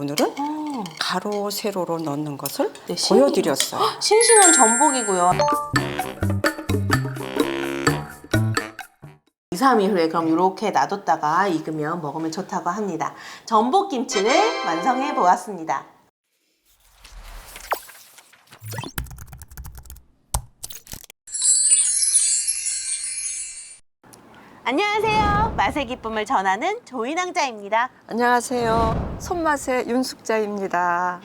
오늘은 어, 가로 세로로 넣는 것을 네, 신- 보여드렸어요. 싱싱한 전복이고요. 2, 3일 후에 그럼 이렇게 놔뒀다가 익으면 먹으면 좋다고 합니다. 전복 김치를 완성해 보았습니다. 안녕하세요. 맛의 기쁨을 전하는 조인왕자입니다. 안녕하세요. 손맛의 윤숙자입니다.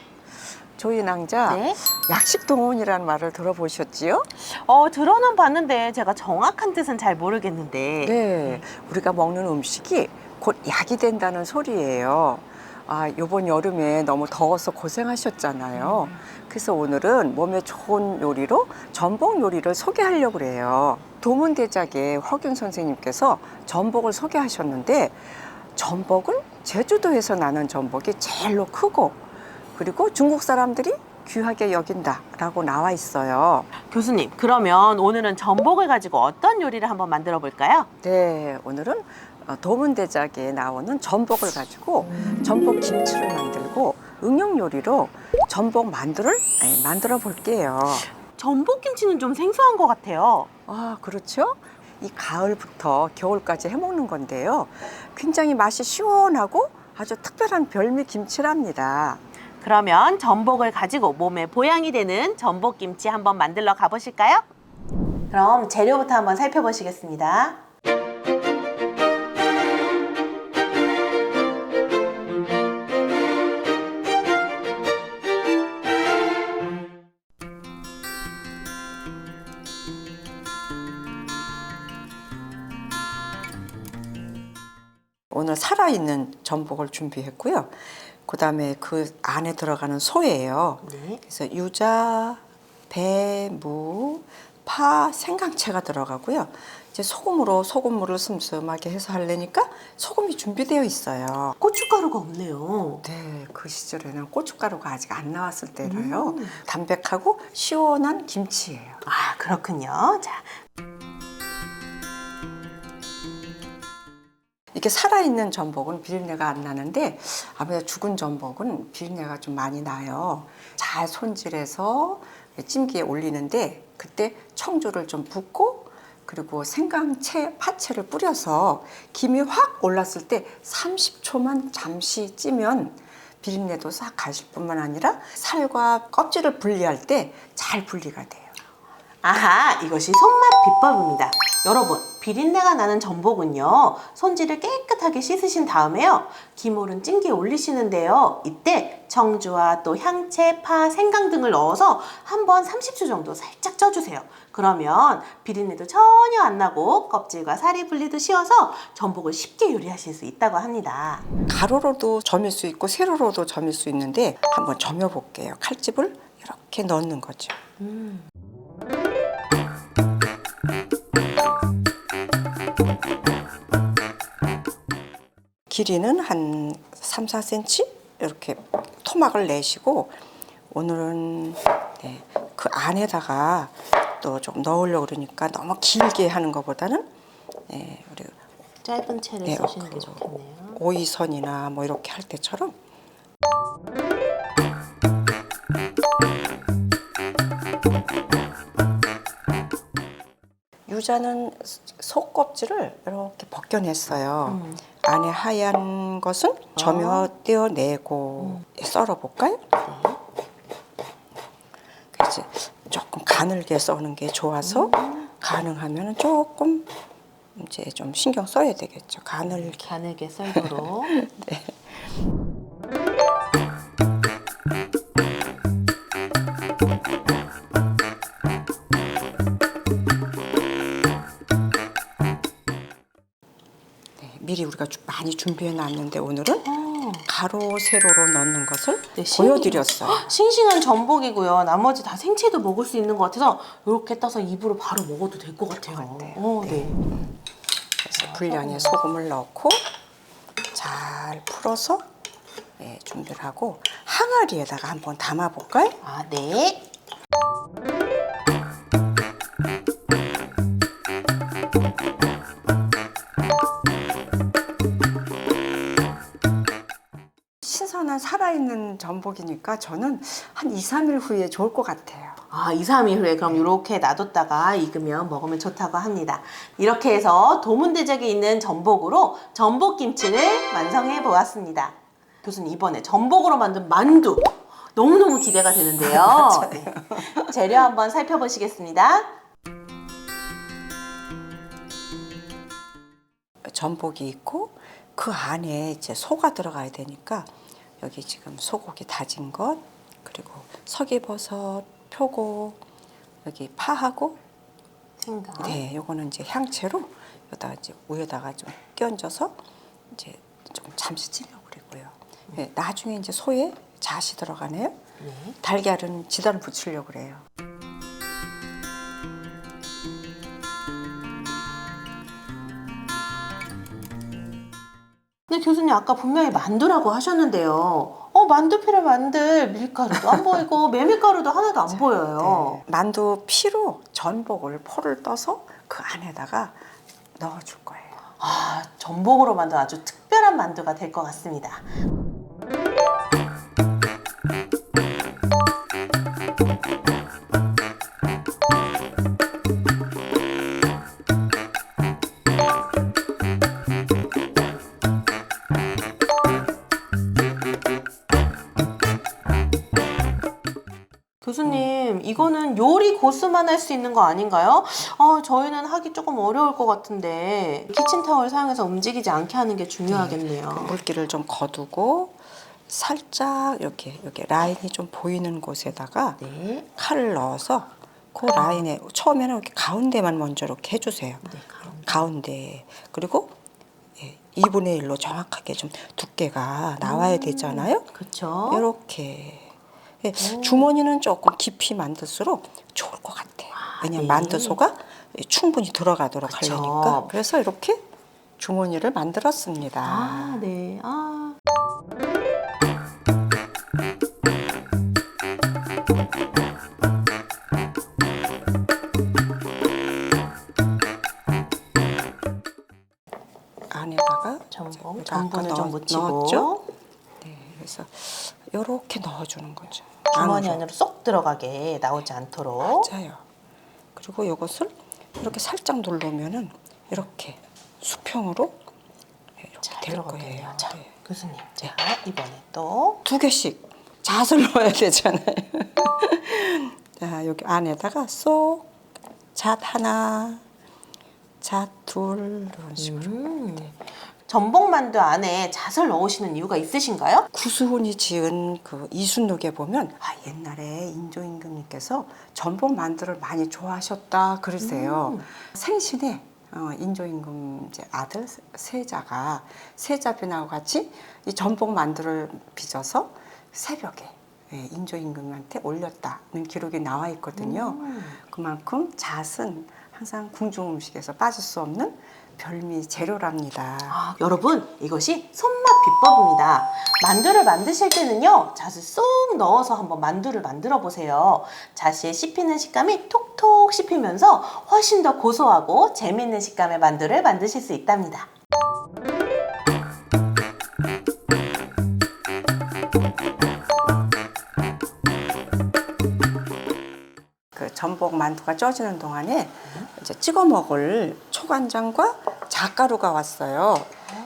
조이낭자 네. 약식동원이라는 말을 들어보셨지요? 어, 들어는 봤는데 제가 정확한 뜻은 잘 모르겠는데. 네. 우리가 먹는 음식이 곧 약이 된다는 소리예요. 아, 요번 여름에 너무 더워서 고생하셨잖아요. 그래서 오늘은 몸에 좋은 요리로 전복 요리를 소개하려고 그래요. 도문대작의 허균 선생님께서 전복을 소개하셨는데 전복은 제주도에서 나는 전복이 제일로 크고 그리고 중국 사람들이 귀하게 여긴다라고 나와 있어요. 교수님, 그러면 오늘은 전복을 가지고 어떤 요리를 한번 만들어 볼까요? 네, 오늘은 어, 도문대작에 나오는 전복을 가지고 전복 김치를 만들고 응용 요리로 전복 만두를 네, 만들어 볼게요. 전복김치는 좀 생소한 것 같아요. 아, 그렇죠? 이 가을부터 겨울까지 해먹는 건데요. 굉장히 맛이 시원하고 아주 특별한 별미 김치랍니다. 그러면 전복을 가지고 몸에 보양이 되는 전복김치 한번 만들러 가보실까요? 그럼 재료부터 한번 살펴보시겠습니다. 오늘 살아있는 전복을 준비했고요. 그 다음에 그 안에 들어가는 소예요. 네. 그래서 유자, 배, 무, 파, 생강채가 들어가고요. 이제 소금으로 소금물을 슴슴하게 해서 하려니까 소금이 준비되어 있어요. 고춧가루가 없네요. 네, 그 시절에는 고춧가루가 아직 안 나왔을 때라요. 음. 담백하고 시원한 김치예요. 아, 그렇군요. 자, 이렇게 살아있는 전복은 비린내가 안 나는데 아무래도 죽은 전복은 비린내가 좀 많이 나요. 잘 손질해서 찜기에 올리는데 그때 청주를 좀 붓고 그리고 생강채, 파채를 뿌려서 김이 확 올랐을 때 30초만 잠시 찌면 비린내도 싹 가실 뿐만 아니라 살과 껍질을 분리할 때 잘 분리가 돼요. 아하, 이것이 손맛 비법입니다. 여러분, 비린내가 나는 전복은요, 손질을 깨끗하게 씻으신 다음에요, 기물은 찜기에 올리시는데요, 이때 청주와 또 향채, 파, 생강 등을 넣어서 한번 30초 정도 살짝 쪄주세요. 그러면 비린내도 전혀 안 나고 껍질과 살이 분리도 쉬워서 전복을 쉽게 요리하실 수 있다고 합니다. 가로로도 점일 수 있고 세로로도 점일 수 있는데 한번 점여 볼게요. 칼집을 이렇게 넣는 거죠. 음. 길이는 한 3, 4cm 이렇게 토막을 내시고 오늘은 네, 그 안에다가 또 좀 넣으려고 그러니까 너무 길게 하는 것보다는 네, 우리 짧은 채를 네, 쓰시는 게 그- 좋겠네요. 오이선이나 뭐 이렇게 할 때처럼 유자는 속 껍질을 이렇게 벗겨냈어요. 음. 안에 하얀 것은 점여 떼어내고 썰어볼까요? 그래서 조금 가늘게 써는 게 좋아서 가능하면 조금 이제 좀 신경 써야 되겠죠. 가늘게. 가늘게 썰도록. 네. 네, 미리 우리가 주- 많이 준비해 놨는데 오늘은 어. 가로 세로로 넣는 것을 네, 신- 보여드렸어요. 싱싱한 전복이고요. 나머지 다 생채도 먹을 수 있는 것 같아서 이렇게 떠서 입으로 바로 먹어도 될 것 같아요. 같아요. 어, 네. 그래서 분량의 소금을 넣고 잘 풀어서 네, 준비를 하고 항아리에다가 한번 담아 볼까요? 아, 네. 있는 전복이니까 저는 한 2, 3일 후에 좋을 것 같아요. 아, 2, 3일 후에 그럼 이렇게 놔뒀다가 익으면 먹으면 좋다고 합니다. 이렇게 해서 도문대적에 있는 전복으로 전복김치를 완성해 보았습니다. 교수님 이번에 전복으로 만든 만두 너무너무 기대가 되는데요. 네. 재료 한번 살펴보시겠습니다. 전복이 있고 그 안에 이제 소가 들어가야 되니까 여기 지금 소고기 다진 것 그리고 석이버섯, 표고 여기 파하고 생강. 네, 요거는 이제 향채로 여기다가 이제 우에다가 좀 끼얹어서 이제 좀 잠시 찌려고 그리고요. 네, 나중에 이제 소에 잣이 들어가네요. 네. 달걀은 지단을 붙이려고 그래요. 근데 교수님 아까 분명히 만두라고 하셨는데요. 어 만두피를 만들 밀가루도 안 보이고 메밀가루도 하나도 안 보여요. 네, 만두 피로 전복을 포를 떠서 그 안에다가 넣어줄 거예요. 아 전복으로 만든 아주 특별한 만두가 될 것 같습니다. 고수만 할 수 있는 거 아닌가요? 아, 저희는 하기 조금 어려울 것 같은데 키친타월 사용해서 움직이지 않게 하는 게 중요하겠네요. 물기를 좀 거두고 살짝 이렇게 이렇게 라인이 좀 보이는 곳에다가 네. 칼을 넣어서 그 라인에 처음에는 이렇게 가운데만 먼저 이렇게 해주세요. 네, 가운데. 그리고 예, 2분의 1로 정확하게 좀 두께가 나와야 되잖아요. 그렇죠. 이렇게 예, 주머니는 조금 깊이 만들수록 같아요. 왜냐면 네. 만두소가 충분히 들어가도록 그쵸. 하려니까 그래서 이렇게 주머니를 만들었습니다. 아, 네. 아. 안에다가 전분, 전분을 좀 넣- 묻히고? 네, 그래서 이렇게 넣어주는 거죠. 주머니 안으로. 안으로 쏙 들어가게 나오지 않도록. 맞아요. 그리고 이것을 이렇게 살짝 누르면은 이렇게 수평으로 이렇게 잘 될. 거예요. 자, 네. 교수님. 자, 이번에 또 두 개씩 잣을 넣어야 되잖아요. 자, 여기 안에다가 쏙 잣 하나, 잣 둘 이런 식으로 음. 전복만두 안에 잣을 넣으시는 이유가 있으신가요? 구수훈이 지은 그 이순록에 보면 아 옛날에 인조임금님께서 전복 만두를 많이 좋아하셨다 그러세요. 생신에 어, 인조임금 이제 아들 세자가 세자빈하고 같이 이 전복 만두를 빚어서 새벽에 예, 인조임금한테 올렸다는 기록이 나와 있거든요. 그만큼 잣은 항상 궁중 음식에서 빠질 수 없는 별미 재료랍니다. 아, 여러분, 이것이 손맛 비법입니다. 만두를 만드실 때는요, 잣을 쏙 넣어서 한번 만두를 만들어 보세요. 잣이 씹히는 식감이 톡톡 씹히면서 훨씬 더 고소하고 재미있는 식감의 만두를 만드실 수 있답니다. 그 전복 만두가 쪄지는 동안에 이제 찍어 먹을 초간장과 잣가루가 왔어요.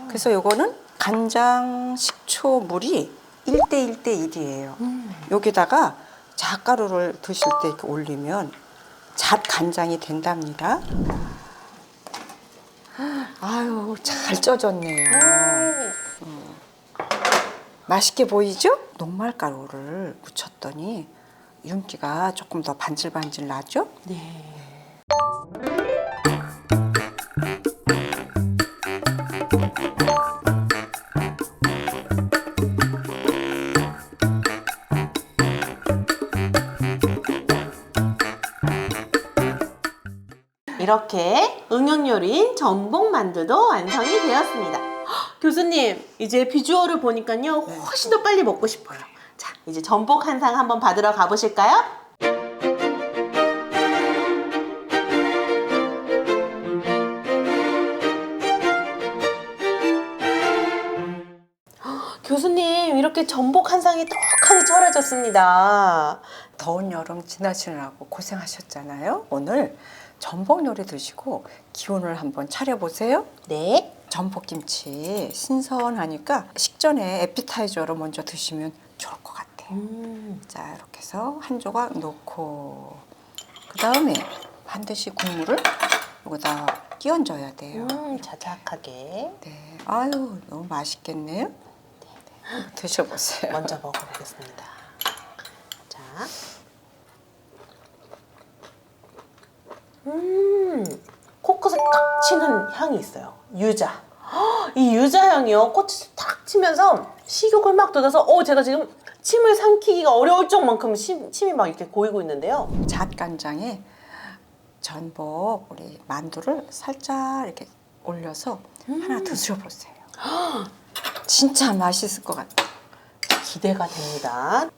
그래서 요거는 간장, 식초, 물이 1대 1대 1이에요. 여기다가 잣가루를 드실 때 이렇게 올리면 잣 간장이 된답니다. 아유, 잘 쪄졌네요. 음. 맛있게 보이죠? 녹말가루를 묻혔더니 윤기가 조금 더 반질반질 나죠? 네. 이렇게 응용요리인 전복 만두도 완성이 되었습니다. 헉, 교수님, 이제 비주얼을 보니까요, 훨씬 더 빨리 먹고 싶어요. 자, 이제 전복 한 상 한번 받으러 가보실까요? 교수님 이렇게 전복 한 상이 떡하니 차려졌습니다. 더운 여름 지나시느라고 고생하셨잖아요. 오늘 전복 요리 드시고 기운을 한번 차려보세요. 네. 전복김치 신선하니까 식전에 에피타이저로 먼저 드시면 좋을 것 같아요. 음. 자 이렇게 해서 한 조각 넣고 그 다음에 반드시 국물을 여기다 끼얹어야 돼요. 음, 자작하게 네, 아유 너무 맛있겠네요. 네, 드셔보세요. 먼저 먹어보겠습니다. 자, 음, 코끝에 탁 치는 향이 있어요. 유자. 헉, 이 유자 향이요. 꽃이 탁 치면서 식욕을 막 돋아서, 어, 제가 지금 침을 삼키기가 어려울 정만큼 침, 침이 막 이렇게 고이고 있는데요. 잣간장에 전복 우리 만두를 살짝 이렇게 올려서 하나 드셔보세요. 진짜 맛있을 것 같아요. 기대가 됩니다.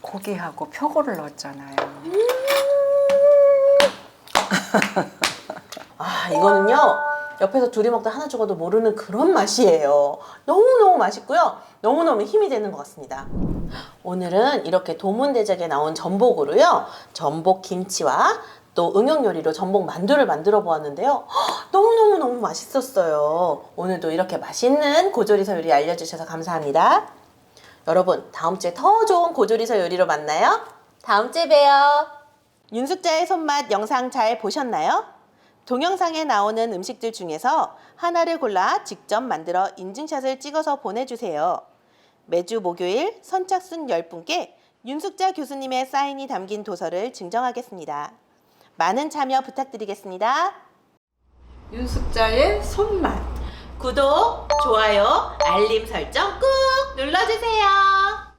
고기하고 표고를 넣었잖아요. 아, 이거는요. 옆에서 둘이 먹다 하나 죽어도 모르는 그런 맛이에요. 너무너무 맛있고요. 너무너무 힘이 되는 것 같습니다. 오늘은 이렇게 도문대작에 나온 전복으로요. 전복 김치와 또 응용 요리로 전복 만두를 만들어 보았는데요. 헉, 너무너무너무 맛있었어요. 오늘도 이렇게 맛있는 고조리서 요리 알려주셔서 감사합니다. 여러분, 다음 주에 더 좋은 고조리서 요리로 만나요. 다음 주에 봬요. 윤숙자의 손맛 영상 잘 보셨나요? 동영상에 나오는 음식들 중에서 하나를 골라 직접 만들어 인증샷을 찍어서 보내주세요. 매주 목요일 선착순 10분께 윤숙자 교수님의 사인이 담긴 도서를 증정하겠습니다. 많은 참여 부탁드리겠습니다. 윤숙자의 손맛. 구독, 좋아요, 알림 설정 꾹 눌러주세요.